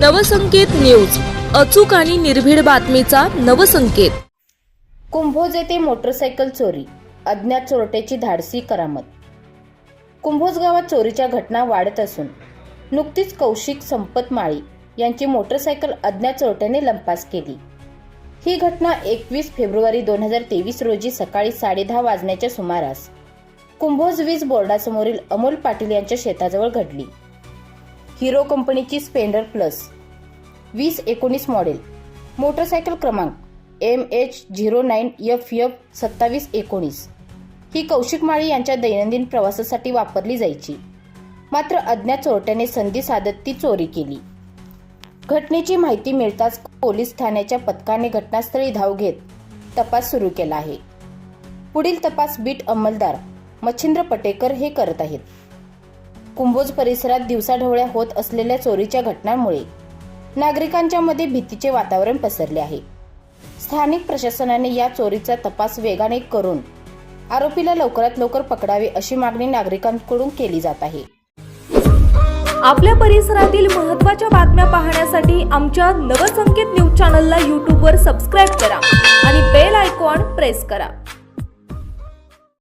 Navsanket news. अचूक आणि निर्भीड बातमीचा नवसंकेत. कुंभोज येथे मोटरसायकल चोरी. अज्ञात चोरट्याची धाडसी करामत. कुंभोज गावात चोरीच्या घटना वाढत असून नुकतीच कौशिक संपत माळी यांची मोटरसायकल अज्ञात चोरट्याने लंपास केली. ही घटना एकवीस फेब्रुवारी दोन हजार तेवीस रोजी सकाळी साडेदहा वाजण्याच्या सुमारास कुंभोज वीज बोर्डासमोरील अमोल पाटील यांच्या शेताजवळ घडली. हिरो कंपनीची स्पेंडर प्लस. वीस एकोणीस मॉडेल. मोटरसायकल क्रमांक. M H zero nine F F सत्तावीस एकोणीस. ही कौशिक माळी यांच्या दैनंदिन प्रवासासाठी वापरली जायची. मात्र अज्ञात चोरट्याने संधी साधत ती चोरी केली. घटनेची माहिती मिळताच पोलीस ठाण्याच्या पथकाने घटनास्थळी धाव घेत तपास सुरू केला आहे. पुढील तपास बीट अंमलदार मच्छिंद्र पटेकर हे करत आहेत. कुंभोज परिसरात दिवसाढवळ्या होत असलेल्या चोरीच्या घटनांमुळे नागरिकांच्या मध्ये भीतीचे वातावरण पसरले आहे. स्थानिक प्रशासनाने या चोरीचा तपास वेगाने करून आरोपीला लवकरात लवकर पकडावे अशी मागणी नागरिकांकडून केली जात आहे. आपल्या परिसरातील महत्त्वाच्या बातम्या पाहण्यासाठी आमच्या नवसंकेत न्यूज चॅनलला यूट्यूबवर सबस्क्राईब करा आणि बेल आयकॉन प्रेस करा.